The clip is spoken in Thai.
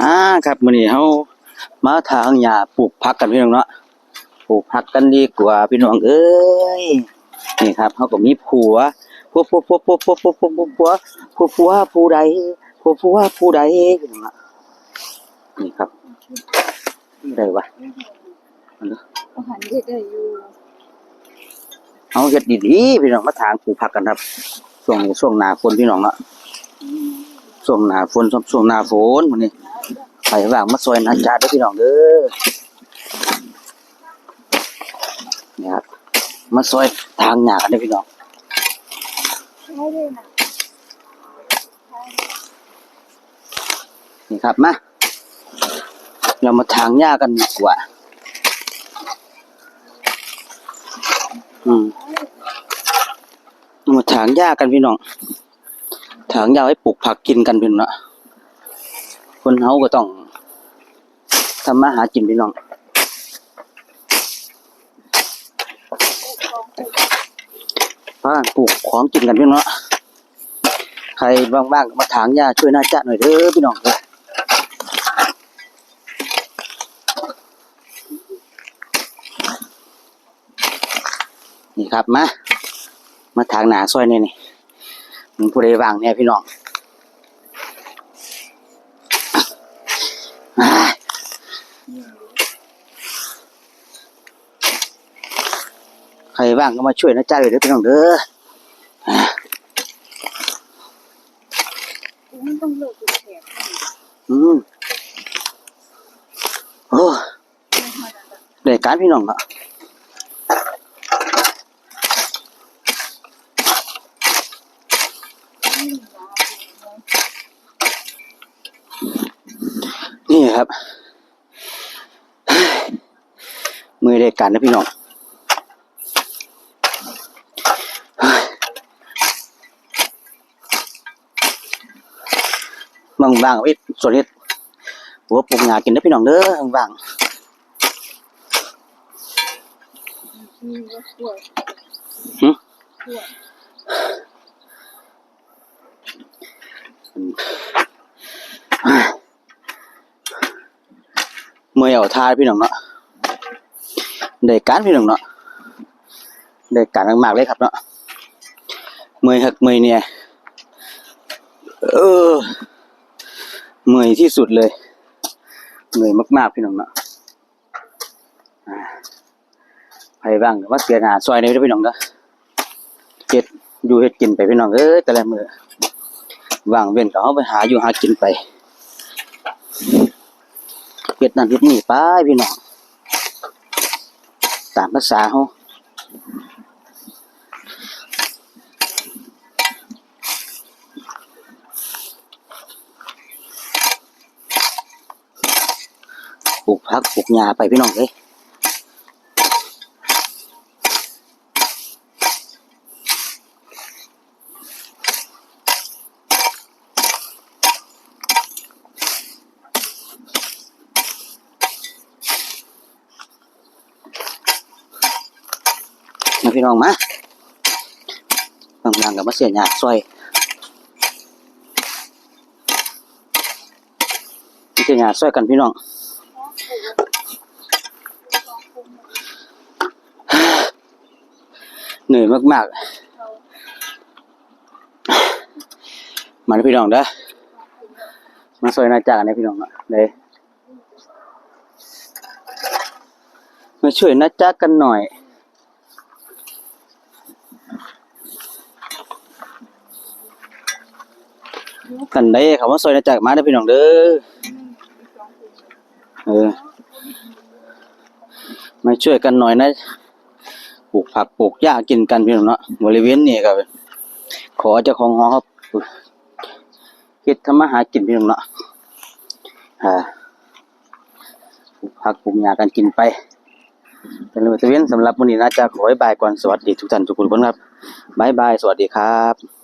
อ่าครับมื้อนี้เฮามาทางหญ้าปลูกผักกันพี่น้องเนาะปลูกผักกันดีกว่าพี่น้องเอ้ยนี่ครับเฮาก็มีผัวผัวผัวผัวผัวผัวผัวผัวผัวผัวผัวผู้ใดผัวผัวผู้ใดพี่น้องนี่ครับผู้ใดวะอันนี้อาหารเด็ดได้อยู่เอาเฮ็ดดีๆพี่น้องมาทางปลูกผักกันครับช่วงช่วงหน้าฝนพี่น้องเนาะช่วงหน้าฝนช่วงหน้าฝนมื้อนี้ ไปว่างมาซอยนาจาเด้อพี่น้องเด้อนี่ครับมาซอยทางหญ้ากันเด้อพี่น้องนี่ครับมาเรามาทางหญ้ากันดีกว่า อืมมาถางหญ้ากันพี่น้องถางหญ้าไว้ปลูกผักกินกันพี่น้องนะ คนเฮาก็ต้องทำมาหากินพี่น้องพานปลูกของกินกันพี่น้องใครบ้างๆก็มาถางหญ้าช่วยหน้าจ้าหน่อยเด้อพี่น้องเด้อนี่ครับมา มาทางหนาซอยนี่นี่ผู้ใดว่างเนี่ยพี่น้อง อ่าใครว่างก็มาช่วยนะจ้าเลยเด้อพี่น้องเด้ออ่ามันต้องเลิกดูแขกอืมโอ้เด็กการพี่น้องเนะครับมือเด็กการนะพี่น้องบางบางๆเอาไว้ส่วนนี้หัวปลูกงากินได้อพี่น้องเด้อบางมีว่าขวดๆหึขวด เมื่อเอาทาพี่น้องเนาะได้การพี่น้องเนาะได้การมากๆเลยครับเนาะเมื่อยหักเมื่อยเนี่ยเออเมื่อยที่สุดเลยเมื่อยมากๆพี่น้องเนาะอ่าใครบ้างว่าเสียหนาซอยในเด้อพี่น้องเด้อเฮ็ดอยู่เฮ็ดกินไปพี่น้องเอ้ยแต่ละมือว่างเว้นก็เอาไปหาอยู่หากินไป ฮ็ดนั่นเฮ็ดนี่ไปพี่น้องตามภาษาเฮาปลูกพักปลูกหญ้าไปพี่น้องเอ้ย พี่น้องมาบางๆกับมาเสียหญ้าซอยมาเสียหญ้าซอยกันพี่น้องเหนื่อยมากๆ มาเด้อพี่น้องเด้อมาซอยนาจากันพี่น้องเลยมาช่วยหนาจากกันหน่อย กันได้เขามาซอยนาจากมาเด้พี่น้องเด้อเออมาช่วยกันหน่อยนะปลูกผักปลูกหญ้ากินกันพี่น้องเนาะบริเวณนี้ก็ขอเจ้าของหอครับเฮ็ดทำมาหากินพี่น้องเนาะอ่าปลูกผักปลูกหญ้ากันกินไปเป็นบริเวณสำหรับวันนี้นะจะขอให้บายก่อนสวัสดีทุกท่านทุกคนครับบายบายสวัสดีครับ